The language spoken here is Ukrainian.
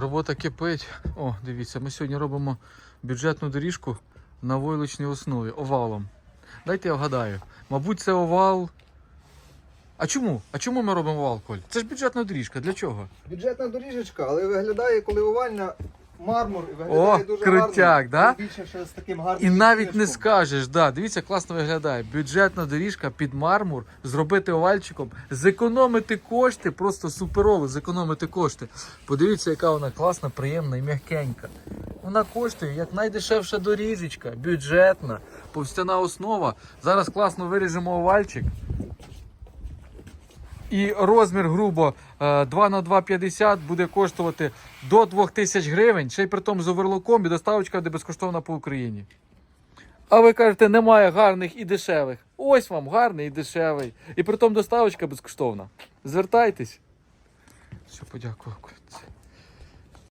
Робота кипить. О, дивіться, ми сьогодні робимо бюджетну доріжку на войлочній основі овалом. Дайте я вгадаю. Мабуть, це овал. А чому? А чому ми робимо овал, Коль? Це ж бюджетна доріжка. Для чого? Бюджетна доріжечка, але виглядає, коли овальна мармур, і виглядає О, дуже крутяк, гарно. да? Тим Більше ще з таким гарним. І навіть не відтіночком. скажеш, да, дивіться, класно виглядає. Бюджетна доріжка під мармур, зробити овальчиком, зекономити кошти, просто суперово, зекономити кошти. Подивіться, яка вона класна, приємна і м'якенька. Вона коштує як найдешевша доріжечка, бюджетна, повстяна основа. Зараз класно виріжемо овальчик. І розмір грубо е, 2 на 2,50 буде коштувати до 2000 гривень, ще й при тому з оверлоком і доставочка буде безкоштовна по Україні. А ви кажете, немає гарних і дешевих. Ось вам гарний і дешевий. І при тому доставочка безкоштовна. Звертайтесь. Все, подякував.